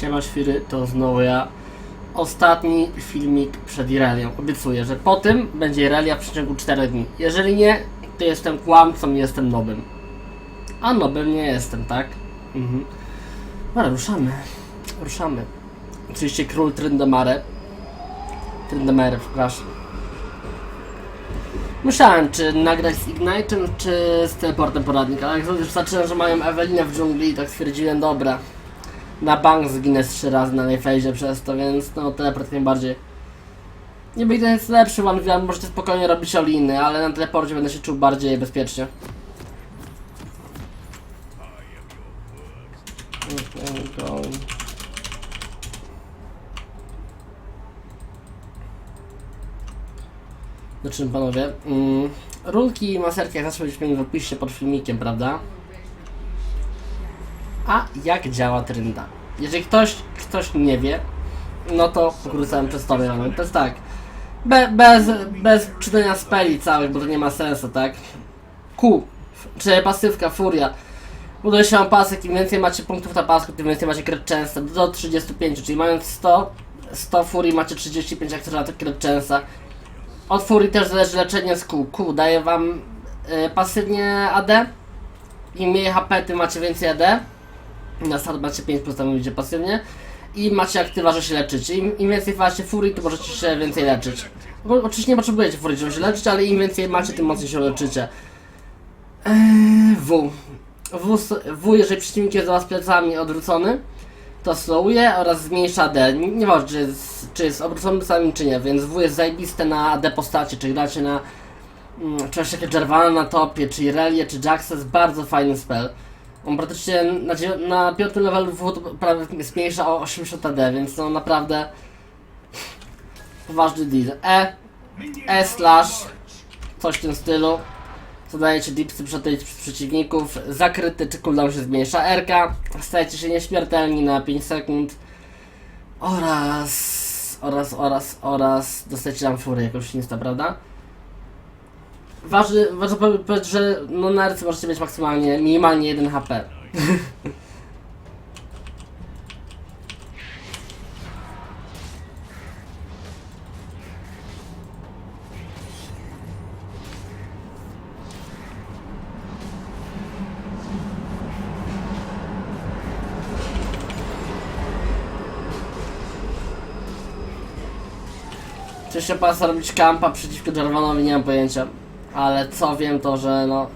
Siema Świry, to znowu ja. Ostatni filmik przed Irelią. Obiecuję, że po tym będzie Irelia w przeciągu 4 dni. Jeżeli nie, to jestem kłamcą i jestem nobem. A nobem nie jestem, tak? Mhm. Dobra, ruszamy. Ruszamy. Oczywiście król Tryndamare. Tryndamere, przepraszam. Myślałem, czy nagrać z Ignite'em, czy z teleportem poradnik, ale jak zacząłem, że mają Ewelinę w dżungli, tak stwierdziłem, dobra. Na bank zginę trzy razy na fejzie przez to, więc no teleport tym bardziej. Niby ten jest lepszy one v możecie spokojnie robić oliny, ale na teleporcie będę się czuł bardziej bezpiecznie. Okay, czym panowie? Mm, rulki i maserki jak zawsze będziecie mieli w opisie pod filmikiem, prawda? A jak działa trynda? Jeżeli ktoś, ktoś nie wie, no to pokrótce przedstawię. To jest tak, be, bez, bez czytania speli całych, bo to nie ma sensu, tak? Q, czyli pasywka, furia. Buduje się wam pasek, im więcej macie punktów na pasku, tym więcej macie kret często, do 35, czyli mając 100, 100 furii macie 35 jak na to kret częsta. Od furii też zależy leczenie z Q. Q daje wam y, pasywnie AD. Im mniej HP, tym macie więcej AD. Na start macie 5 plus, tam mówicie pasywnie. I macie aktywa, że się leczycie. Im, im więcej macie furii, to możecie się więcej leczyć. Bo, oczywiście nie potrzebujecie furii, żeby się leczyć, ale im więcej macie, tym mocniej się leczycie. Eee, w. W, w, jeżeli przeciwnik jest do was plecami odwrócony, to slowuje oraz zmniejsza. Nie- Nieważne, czy jest, czy jest obrócony plecami, czy nie, więc W jest zajebiste na AD postacie, czyli gracie na mm, czegoś takiego Jarvana na topie, czy Irelię, czy Jaxa, jest bardzo fajny spell. On praktycznie na, dziew- na piątym levelu W to prawie zmniejsza o 80 AD, więc no naprawdę poważny deal. E, E slash, coś w tym stylu. Zadajecie dipsy przed tych przeciwników, zakryty czy cooldown się zmniejsza RK, stajecie się nieśmiertelni na 5 sekund oraz, oraz, oraz, oraz dostajecie tam furię jakąś insta, prawda? Ważne, ważne powie- powiedzieć, że no na RC możecie mieć maksymalnie, minimalnie 1 HP. Czy się pasa robić kampa przeciwko Jarvanowi, nie mam pojęcia. Ale co wiem to, że no...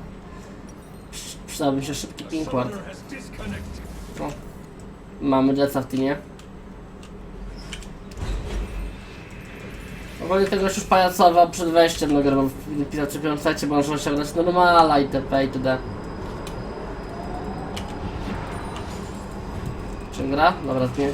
przy- Przydałby mi się szybki pinkward. No. Mamy Jetsa w teamie. Ogólnie tego już pajacował przed wejściem do gry, bo piątce, bo może osiągnąć normala itp. itd. Czy gra? Dobra, z mie-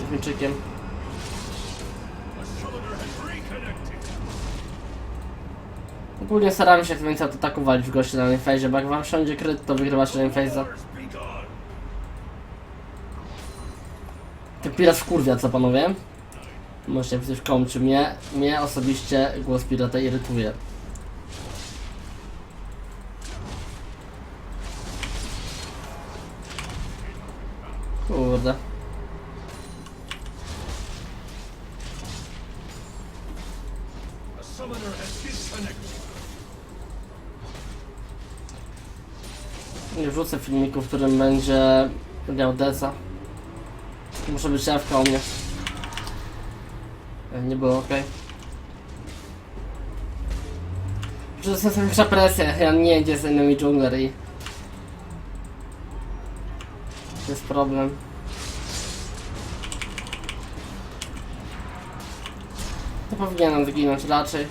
Ogólnie staramy się jak więcej atakować w gości na lanefazie, bo jak wam wszędzie kryt, to wygrywacie lanefaza. Ten pirat wkurwia, co panowie? Możecie w końcu. Mnie, mnie osobiście głos pirata irytuje. Kurde. Wrzucę filmiku, w którym będzie miał Deza. Muszę być szefka u mnie. E, Nie było ok. Że to jest presja, ja nie jedzie z innymi dżungler i... To jest problem. To powinienem zginąć raczej.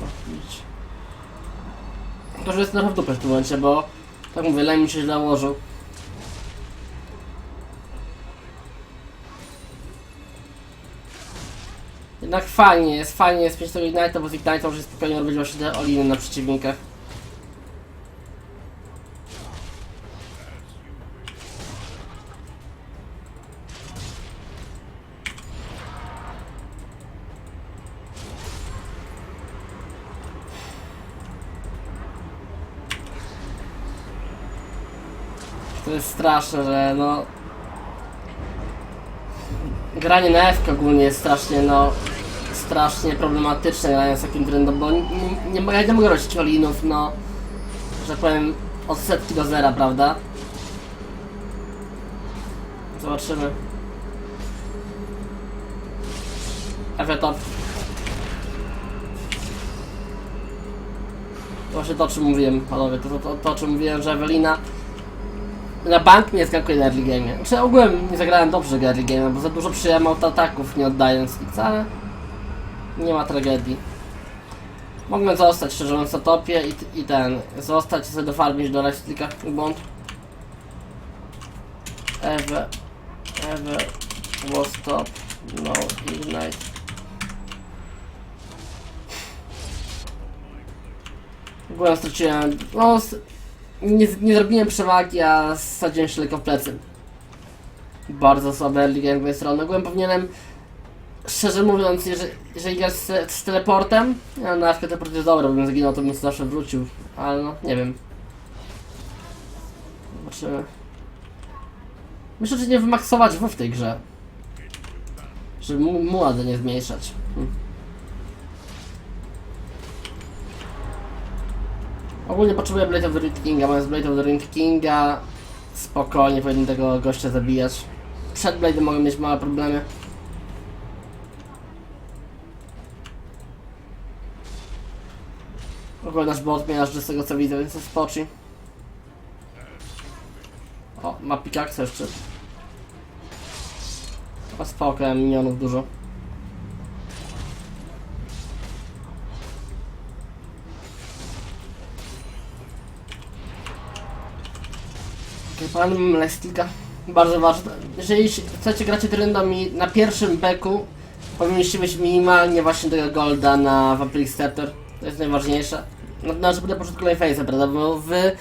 No, idź. To, że jest trochę w dupę w tym momencie, bo tak mówię, lej mi się źle ułożył. Jednak fajnie jest, fajnie jest mieć tego Ignite'a, bo z Ignite'a może spokojnie robić właśnie te oliny na przeciwnikach. Straszne, że no... Granie na F ogólnie jest strasznie, no... Strasznie problematyczne granie z takim trendem, bo nie, nie, ja nie mogę robić olinów, no... Że powiem, od setki do zera, prawda? Zobaczymy. F top. To właśnie to, o czym mówiłem, panowie, to, to, to, to o czym mówiłem, że Ewelina na bank nie skakuje na early game. Znaczy ogółem nie zagrałem dobrze early game, bo za dużo przyjąłem autoataków nie oddając nic, ale nie ma tragedii. Mogłem zostać szczerze mówiąc na topie i, i ten, zostać i sobie dofarmić do Lifesticka błąd. Ever, ever was top, no ignite. Ogółem straciłem, no nie, nie zrobiłem przewagi, a sadziłem się lekko w plecy. Bardzo słabe early z mojej strony. Ogółem powinienem, szczerze mówiąc, jeżeli, jeżeli z, z teleportem, ja na przykład teleport jest dobry, bym zaginął, to bym zawsze wrócił, ale no, nie wiem. Zobaczymy. Myślę, że nie wymaksować W tej grze. Żeby mu młody nie zmniejszać. Hmm. Ogólnie potrzebuję Blade of the Ring Kinga, mając Blade of the Ring Kinga spokojnie powinien tego gościa zabijać. Przed Blade'em mogę mieć małe problemy. Ogólnie nasz bot miażdży z tego co widzę, więc spoczy. O, ma pickaxe jeszcze. A spoko, minionów dużo. Pan Lestika. Bardzo ważne. Jeżeli chcecie grać trendom i na pierwszym beku powinniście mieć minimalnie właśnie tego golda na Vampiric Scepter. To jest najważniejsze. No, żeby na początku lane phase'a, prawda? Bo wy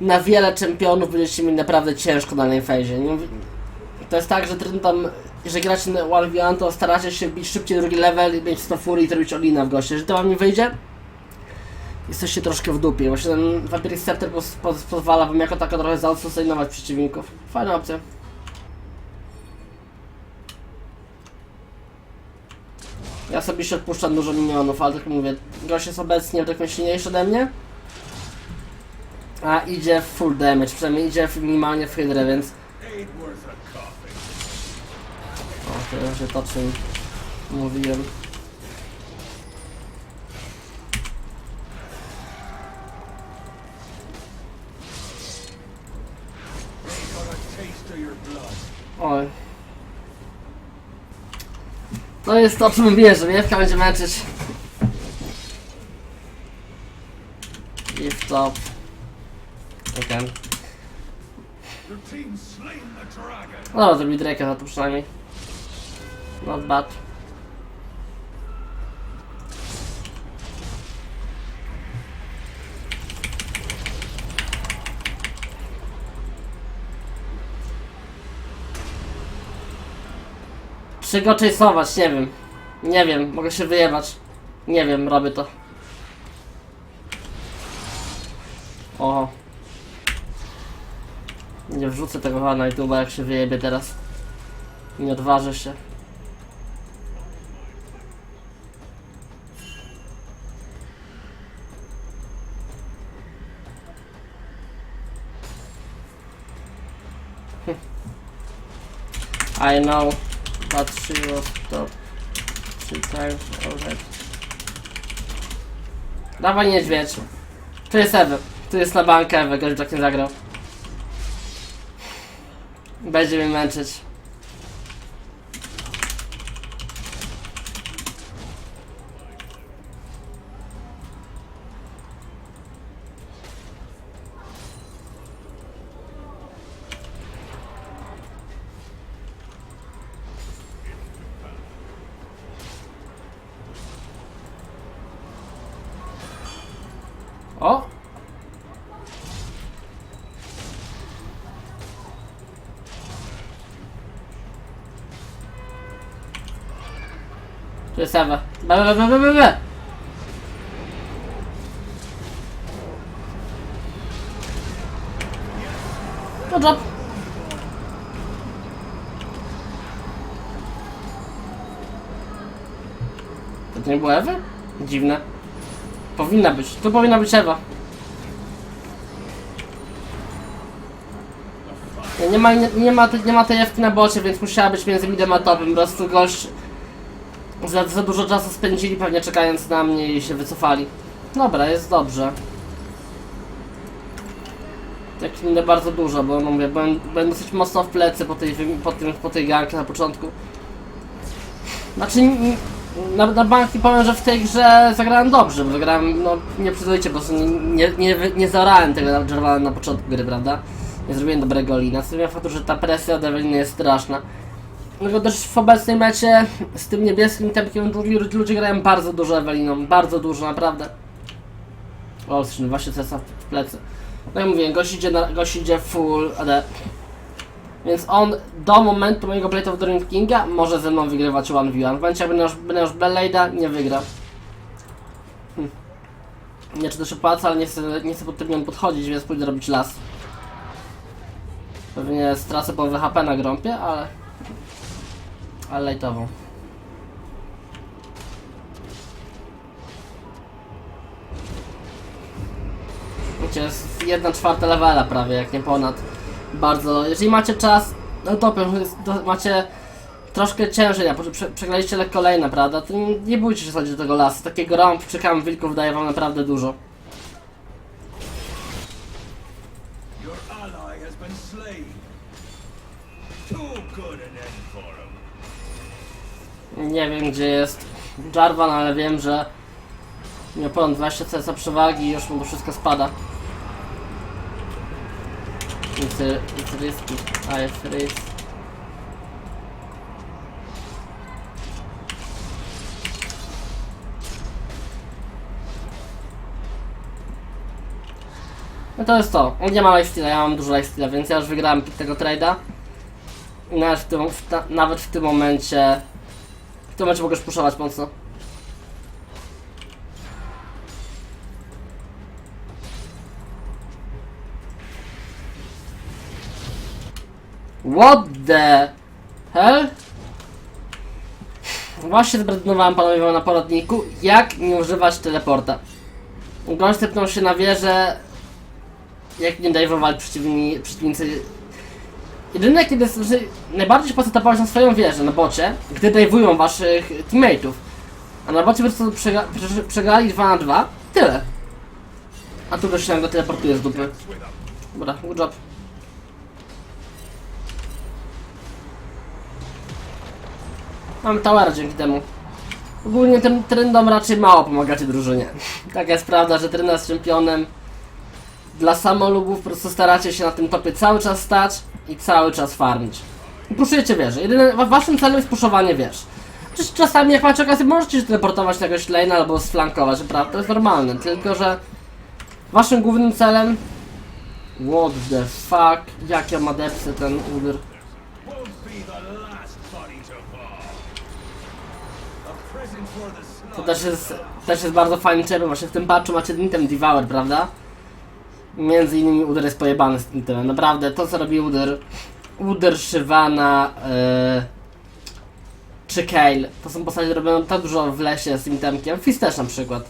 na wiele czempionów będziecie mieli naprawdę ciężko na mówię- To jest tak, że trendom, jeżeli gracie na 1v1, to staracie się bić szybciej drugi level i mieć 100 furii i zrobić olina w goście. Jeżeli to wam nie wyjdzie, jesteście troszkę w dupie. Właśnie ten Vampiric Scepter pos, pos, pozwala wam jako tako trochę zaoutsustainować przeciwników. Fajna opcja. Ja sobie się odpuszczam dużo minionów, ale tak mówię, gość jest obecnie trochę silniejszy ode mnie. A idzie w full damage, przynajmniej idzie minimalnie w hydrę, więc... O, to ja się to czym mówiłem. Oj. To jest to, o czym mówiłem, że Miewka będzie męczyć. I w top. Okej. No, zrobił Drake'a za to przynajmniej. Not bad. Czy go chase'ować? Nie wiem. Nie wiem, mogę się wyjebać. Nie wiem, robię to. Oho. Nie wrzucę tego chyba na YouTube, jak się wyjebie teraz. Nie odważę się. I know, but she was top three times already. Dawaj niedźwiedź. Tu jest Ewy. Tu jest na bankę Ewy, gość tak nie zagrał. Będzie mnie męczyć. Ewa. Be, be, be, be, be. Good job. To nie było Ewy? Dziwne. Powinna być. Tu powinna być Ewa. Nie, nie ma, nie, nie, ma, nie ma tej Ewki na bocie, więc musiała być między midem a topem. Po prostu gość za, za dużo czasu spędzili pewnie czekając na mnie i się wycofali. Dobra, jest dobrze. Tak nie bardzo dużo, bo no mówię, byłem, byłem dosyć mocno w plecy po tej, po tym, po tej ganki na początku. Znaczy, na, na banki powiem, że w tej grze zagrałem dobrze, bo zagrałem, no nie przyzwoicie, po prostu nie, nie, nie, nie zaorałem tego Jarvana na początku gry, prawda? Nie zrobiłem dobrego lina, z tym faktu, że ta presja od Eveliny jest straszna. No też w obecnej mecie z tym niebieskim tempkiem lu- ludzie grają bardzo dużo Eweliną, bardzo dużo, naprawdę. O, właśnie cesa w plecy. No jak mówię, gość idzie, na, gość idzie full AD. Więc on do momentu mojego Blade of the Ring Kinga może ze mną wygrywać 1v1. W momencie jak będę już, Blade'a, nie wygra. Hm. Nie czy to się opłaca, ale nie chcę, nie chcę pod tym podchodzić, więc pójdę robić las. Pewnie stracę połowę HP na grąpie, ale... Ale lejtową. Wiecie, jest 1 czwarta levela prawie, jak nie ponad. Bardzo, jeżeli macie czas, no to macie troszkę ciężej, prze, przegraliście lekko lane, prawda? To nie, nie bójcie się chodzić do tego lasu. Takiego rąb czy wilków daje wam naprawdę dużo. Nie wiem gdzie jest Jarvan, ale wiem, że miał ponad 20 CS przewagi i już mu wszystko spada. It's, it's risky. A, jest risk. No to jest to. On nie ma lifesteala, ja mam dużo lifesteala, więc ja już wygrałem tego trade'a. Nawet nawet w tym momencie w tym momencie mogę puszować mocno. What the hell? Właśnie zbrednowałem panowie na poradniku, jak nie używać teleporta. Gość tepnął się na wieżę, jak nie dajwowali przeciwni, przeciwnicy Jedyne kiedy że najbardziej postapować na swoją wieżę na bocie, gdy dajwują waszych teammateów. A na bocie po prostu przega prze- przegrali 2 na 2, tyle. A tu goś się nagle teleportuje z dupy. Dobra, good job. Mamy towera dzięki temu. Ogólnie tym trendom raczej mało pomagacie drużynie. Taka jest prawda, że trenda z czempionem dla samolubów po prostu staracie się na tym topie cały czas stać i cały czas farmić. I puszujecie wieże. Jedyne, wa- waszym celem jest puszowanie wież. Oczywiście czasami jak macie okazję możecie się teleportować na jakiegoś lane'a albo sflankować, prawda? To jest normalne, tylko że waszym głównym celem What the fuck? Jakie ma depsy ten udyr. To też jest, też jest bardzo fajny czerwony, właśnie w tym patchu macie item Devour, prawda? Między innymi Udyr jest pojebany z itemem, naprawdę, to co robi Udyr, Udyr, Shyvana, yy, czy Kale, to są postacie robione tak dużo w lesie z tym itemkiem, Fizz też na przykład.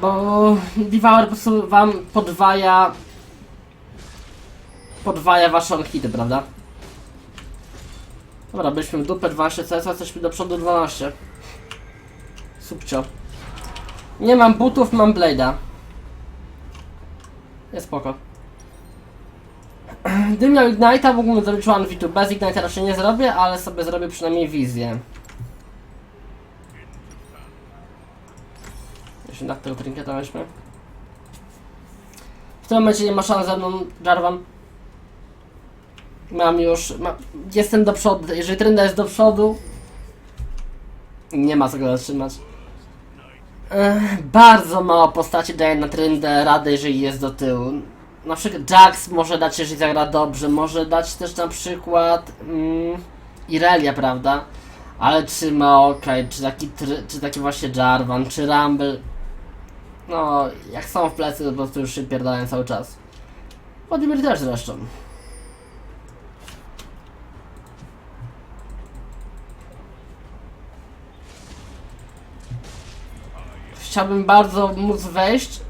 Bo Devour po prostu wam podwaja, podwaja wasze hity, prawda? Dobra, byliśmy w dupę 12 CS, jesteśmy do przodu 12. Subcio. Nie mam butów, mam blade'a. Jest spoko. Gdybym miał Ignite'a, mógłbym zrobić 1v2. Bez Ignite'a raczej nie zrobię, ale sobie zrobię przynajmniej wizję. Jeśli tak tego trinketa weźmy. W tym momencie nie ma szans ze mną, Jarvan. Mam już... Ma, jestem do przodu. Jeżeli trenda jest do przodu, nie ma co go zatrzymać. Bardzo mało postaci daje na tryndę radę, jeżeli jest do tyłu. Na przykład Jax może dać, jeżeli zagra dobrze, może dać też na przykład mm, Irelia, prawda? Ale czy Maokai, czy taki, czy taki właśnie Jarvan, czy Rumble, no jak są w plecy, to po prostu już się pierdalają cały czas. Władimir też zresztą. Chciałbym bardzo móc wejść.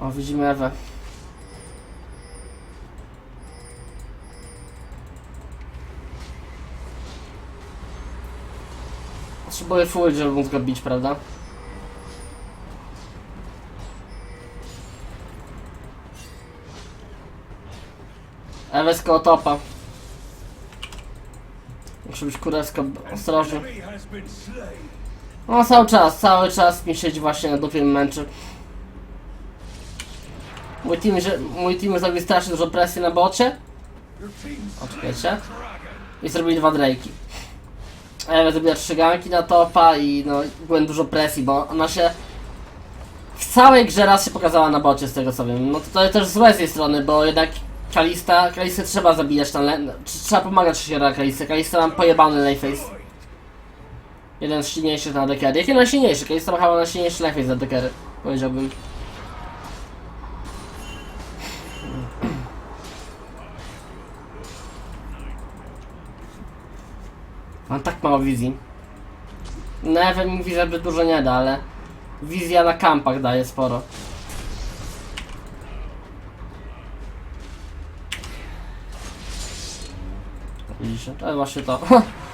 O, widzimy Ewę. Potrzebuję full, żeby móc go bić, prawda? Ewa jest koło topa. Muszę być kurewsko ostrożny. No cały czas, cały czas mi siedzi właśnie na dupie męczy. Mój team, mój team zrobił strasznie dużo presji na bocie. Your team's O, slain czekajcie. Dragon. I zrobili dwa Drake'i. Ewa zrobiła trzy ganki na topa i no byłem dużo presji, bo ona się w całej grze raz się pokazała na bocie z tego co wiem. No to, to też złe z jej strony, bo jednak Kalista, Kalistę trzeba zabijać tam, le- trzeba pomagać się na Kalistę. Kalista mam pojebany layface. Jeden z silniejszych na dekery. Jaki najsilniejszy? Kalista ma chyba najsilniejszy layface na dekery, powiedziałbym. Mam tak mało wizji. Newe mi wizja zbyt dużo nie da, ale wizja na kampach daje sporo. Widzicie? To jest właśnie to.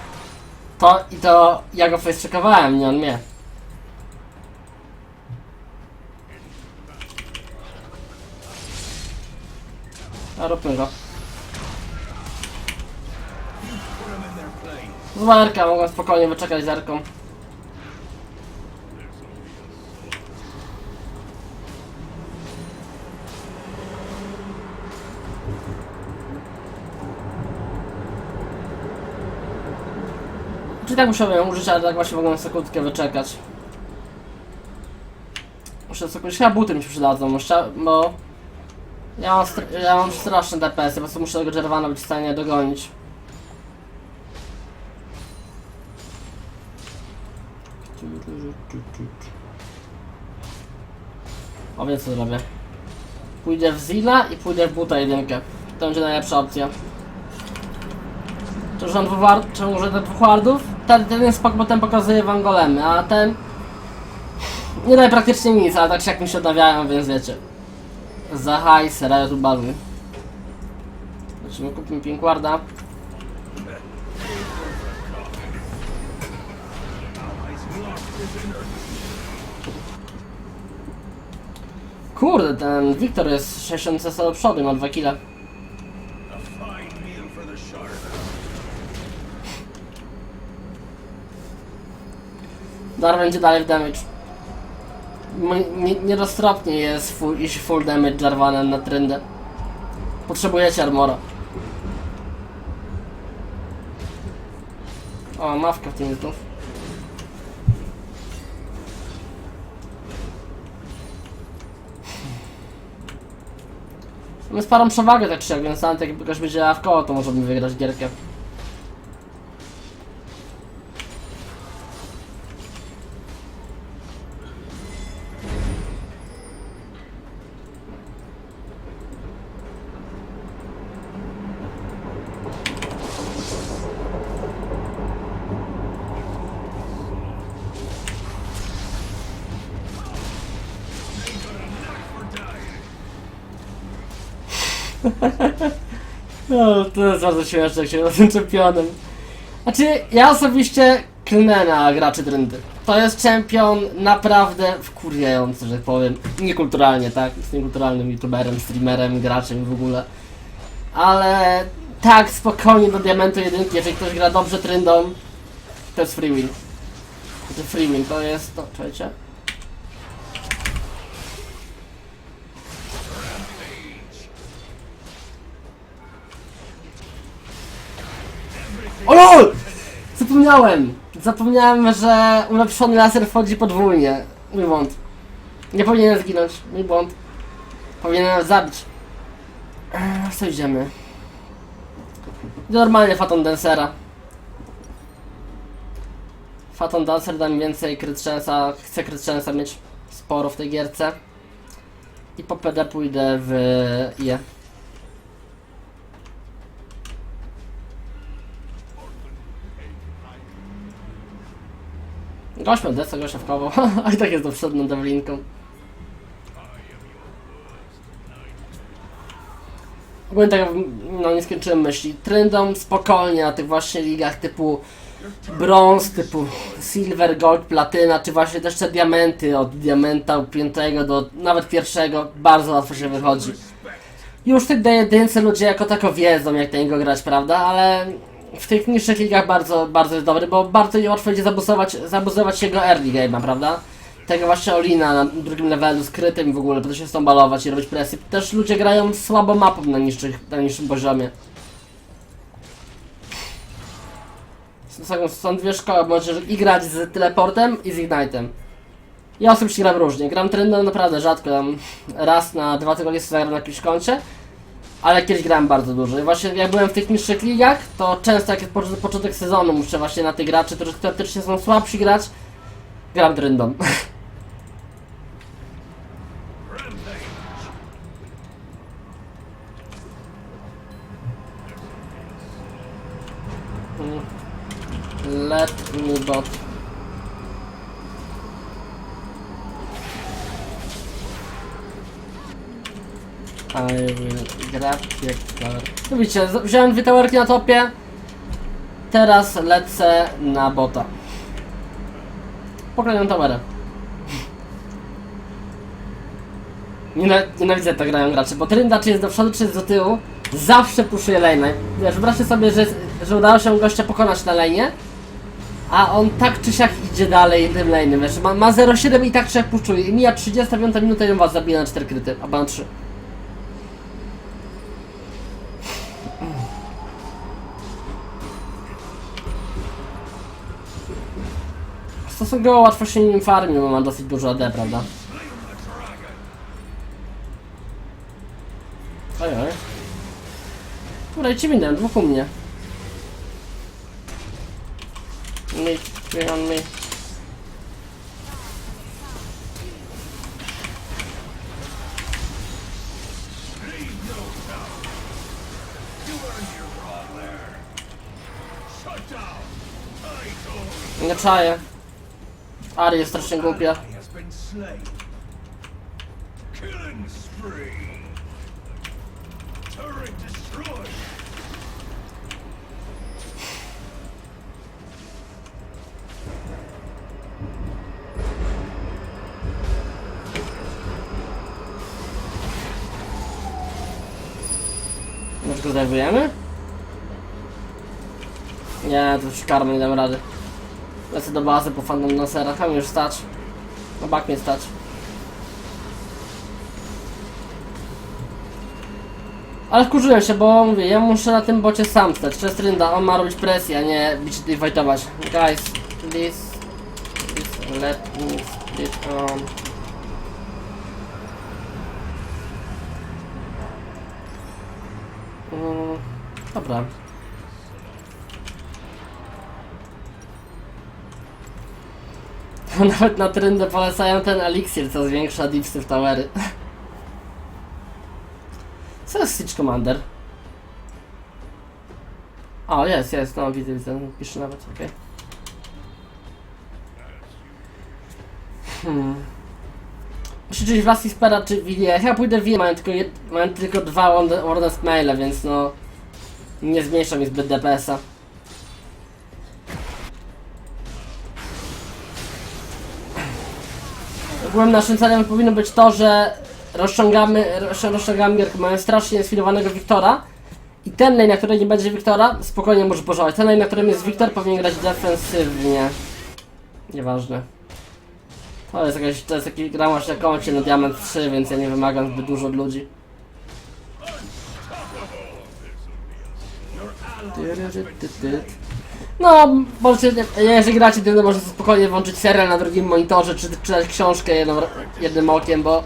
To i to ja go facecheckowałem, nie on mnie. A róbmy go. Zła Erka, mogłem spokojnie wyczekać z Czy tak musiałem ją użyć, ale tak właśnie mogłem sekundkę wyczekać. Muszę sekundkę, chyba buty mi się przydadzą, chcia- bo... Ja mam, ja mam straszne DPS, po prostu muszę tego Jervana być w stanie dogonić. O wiem co zrobię. Pójdę w Zilla i pójdę w buta jedynkę. To będzie najlepsza opcja. Czy użyłem dwóch ward, Ten, ten spok, bo ten pokazuje wam golemy, a ten... Nie daje praktycznie nic, ale tak się jak mi się odnawiają, więc wiecie. Za hajs, tu bawi. Zobaczymy, kupimy pink warda. Kurde, ten Wiktor jest 60 cesa do przodu, ma 2 kile. Dar będzie dalej w damage. Nieroztropnie jest full, iść full damage Jarvanem na trendę. Potrzebujecie armora. O, mawka w tym znów. Mamy sporą przewagę tak jak, więc nawet jak ktoś będzie koło, to możemy wygrać gierkę. To jest bardzo śmieszne, jak się na tym czempionem. Znaczy, ja osobiście klnę na graczy Drendy. To jest czempion naprawdę wkurwiający, że powiem. Niekulturalnie, tak? Jest niekulturalnym youtuberem, streamerem, graczem w ogóle. Ale tak, spokojnie do diamentu jedynki, jeżeli ktoś gra dobrze tryndą, to jest free win. To jest free win, to jest to, czekajcie. Zapomniałem! Zapomniałem, że ulepszony laser wchodzi podwójnie. Mój błąd. Nie powinienem zginąć. Mój błąd. Powinienem zabić. Eee, Co idziemy? Normalnie Faton Dancera. Faton Dancer da mi więcej crit chance'a. Chcę crit chance'a mieć sporo w tej gierce. I po PD pójdę w IE. Gość miał desę, gościa wkował, a i tak jest do przodu Devlinką. Ogólnie tak, no nie skończyłem myśli. Trendom spokojnie na tych właśnie ligach typu brąz, typu silver, gold, platyna, czy właśnie też te diamenty od diamenta piątego do nawet pierwszego bardzo łatwo się wychodzi. Już w tych D1 ludzie jako tako wiedzą jak tego grać, prawda? Ale w tych niższych ligach bardzo, bardzo jest dobry, bo bardzo łatwo będzie zabuzować, zabuzować jego early game'a, prawda? Tego właśnie Olina na drugim levelu skrytym w ogóle, potem się stąbalować i robić presję. Też ludzie grają słabo mapą na, niższych, na niższym poziomie. Są, są dwie szkoły, możesz i grać z teleportem i z ignite'em. Ja osobiście gram różnie. Gram trendem naprawdę rzadko, tam raz na dwa tygodnie sobie zagram na jakimś koncie. Ale kiedyś grałem bardzo dużo. I właśnie jak byłem w tych niższych ligach, to często jak jest początek, sezonu, muszę właśnie na tych graczy, którzy teoretycznie są słabsi grać, gram trendem. Let me bot. I will grab your tower. No widzicie, wziąłem dwie towerki na topie. Teraz lecę na bota. Pokleję towerę. Niena- Nienawidzę tak grają gracze, bo trynda czy jest do przodu, czy jest do tyłu, zawsze puszuje lane'ę. Wiesz, wyobraźcie sobie, że, że udało się gościa pokonać na lane'ie, a on tak czy siak idzie dalej tym lane'em, wiesz, ma, ma 0,7 i tak czy siak puszczuje. I mija 35 minuta i on was zabija na 4 kryty, albo na 3. Stosunkowo łatwo się nim farmi, bo ma dosyć dużo AD, prawda? Oj, oj. Dobra, ci minę, dwóch u mnie. Me, three on me. Nie czaję. Ari jest strasznie głupia. Może go zajmujemy? Nie, to już karmy nie dam rady. Lecę do bazy po fandom Nasera, tam już stać. Na bak mnie stać. Ale wkurzyłem się, bo mówię, ja muszę na tym bocie sam stać. To rynda, on ma robić presję, a nie bić i fightować. Guys, please, please let me split on. Mm, dobra. Nawet na trendę polecają ten eliksir, co zwiększa dipsy w towery. Co jest Siege Commander? O, jest, jest, no widzę, widzę, piszę nawet, okej. Hmm. Muszę czyć Spera czy Willie. Ja pójdę w Willie, mają tylko, jed... mają tylko dwa Warnest Maile, więc no... Nie zmniejsza mi zbyt DPS-a. Ogólnym naszym celem powinno być to, że rozciągamy, roz- rozciągamy gierkę. Mają strasznie sfilowanego Wiktora i ten lane, na którym nie będzie Wiktora, spokojnie może pożałować. Ten lane, na którym jest Wiktor, powinien grać defensywnie. Nieważne. To jest jakaś, to jest taki gra na koncie na Diamant 3, więc ja nie wymagam zbyt dużo od ludzi. No, możecie, jeżeli gracie to możecie spokojnie włączyć serial na drugim monitorze, czy czytać książkę jedną, jednym okiem, bo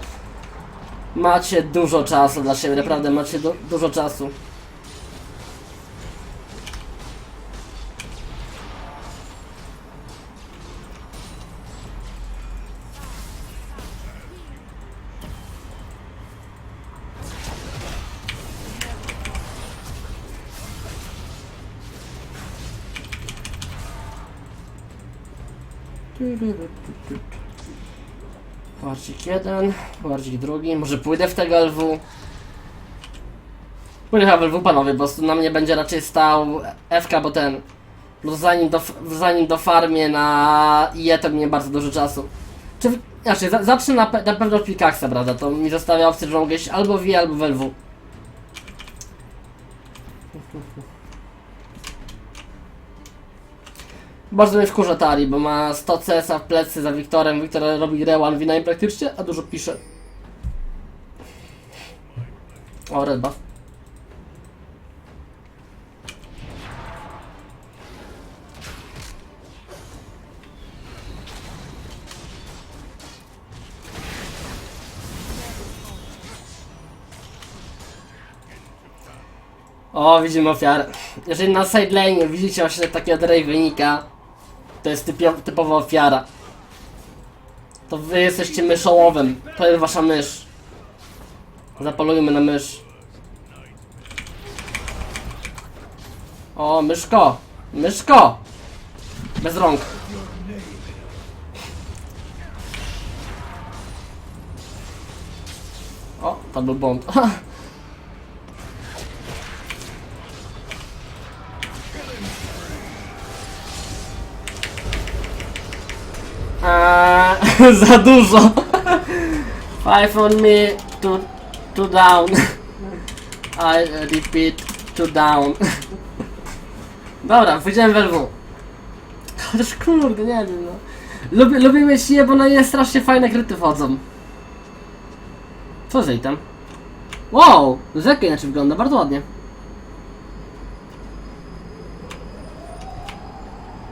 macie dużo czasu dla siebie, naprawdę macie du dużo czasu. Pułardzik jeden, pułardzik drugi. Może pójdę w tego LW? Pójdę w LW panowie, bo na mnie będzie raczej stał FK, bo ten... Bo zanim do, zanim do farmie na IE to minie bardzo dużo czasu. Czy... Znaczy, za, zacznę na, pe- na pewno od Pickaxa, prawda? To mi zostawia opcję, że mogę iść albo w albo w LW. Bardzo mnie wkurza Tari, bo ma 100 CS w plecy za Wiktorem. Wiktor robi rewan wina praktycznie, a dużo pisze. O, red buff. O, widzimy ofiarę. Jeżeli na side lane widzicie właśnie takiego Dravenika, to jest typio, typowa ofiara. To wy jesteście myszołowym. To jest wasza mysz. Zapolujmy na mysz. O, myszko! Myszko! Bez rąk. O, to był błąd. za dużo. Five on me, two, two down. I repeat, two down. Dobra, wyjdziemy w LW. Chociaż kurde, nie wiem no. Lubię, lubię mieć je, bo na nie strasznie fajne kryty wchodzą. Co z tam? Wow! Rzeka inaczej wygląda, bardzo ładnie.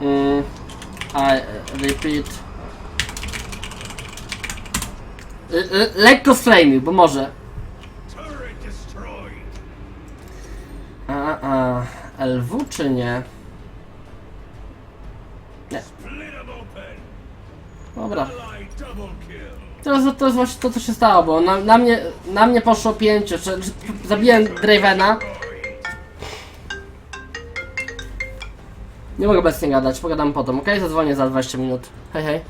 Mm, I repeat. Lekko sflamił, bo może. A, a, LW czy nie? Open. Dobra. Kill. To jest, to jest właśnie to, co się stało, bo na, na, mnie, na mnie poszło pięciu. Czy, czy, zabiłem Dravena. Nie mogę obecnie gadać, pogadam potem, ok? Zadzwonię za 20 minut. Hej, hej.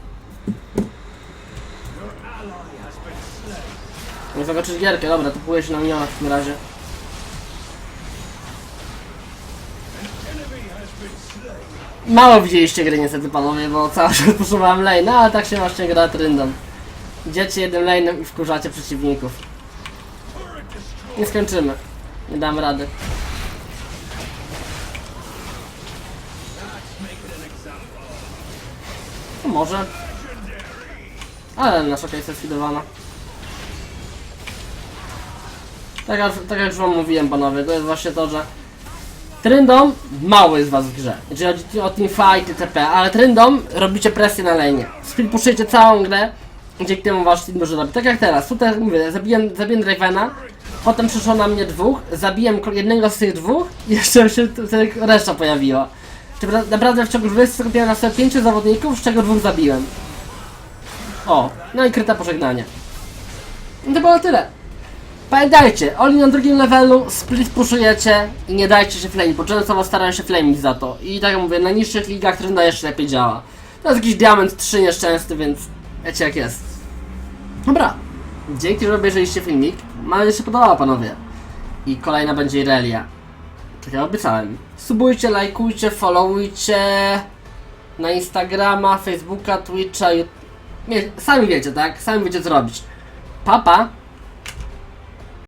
Nie zakończyć gierkę, dobra, to pójdę się na miniona w takim razie. Mało widzieliście gry niestety panowie, bo cały czas poszukałem lane, no ale tak się właśnie gra tryndą. Idziecie jednym lane'em i wkurzacie przeciwników. Nie skończymy. Nie dam rady. Example. No może. Ale nasza case jest sfidowana. Tak, jak- tak jak już wam mówiłem panowie, to jest właśnie to, że Tryndom mało jest was w grze. Jeżeli chodzi o teamfight itp. Ale Tryndom robicie presję na lane. Split puszujecie całą grę, dzięki temu wasz team dużo robi. Tak jak teraz, tutaj mówię, zabiłem, zabiłem Dravena, potem przyszło na mnie dwóch, zabiłem jednego z tych dwóch i jeszcze się reszta pojawiła. Czyli pra- naprawdę w ciągu 20 skupiłem na sobie pięciu zawodników, z czego dwóch zabiłem. O, no i kryta pożegnanie. I to było tyle. Pamiętajcie, Oli na drugim levelu, split puszujecie i nie dajcie się flame, bo często starają się flame'ić za to. I tak jak mówię, na niższych ligach trenda jeszcze lepiej działa. To jest jakiś diament 3 nieszczęsny, więc wiecie jak jest. Dobra, dzięki, że obejrzeliście filmik. Mam nadzieję, że się podobała panowie. I kolejna będzie Irelia. Tak jak obiecałem. Subujcie, lajkujcie, followujcie na Instagrama, Facebooka, Twitcha, Nie, sami wiecie, tak? Sami wiecie co robić. Papa!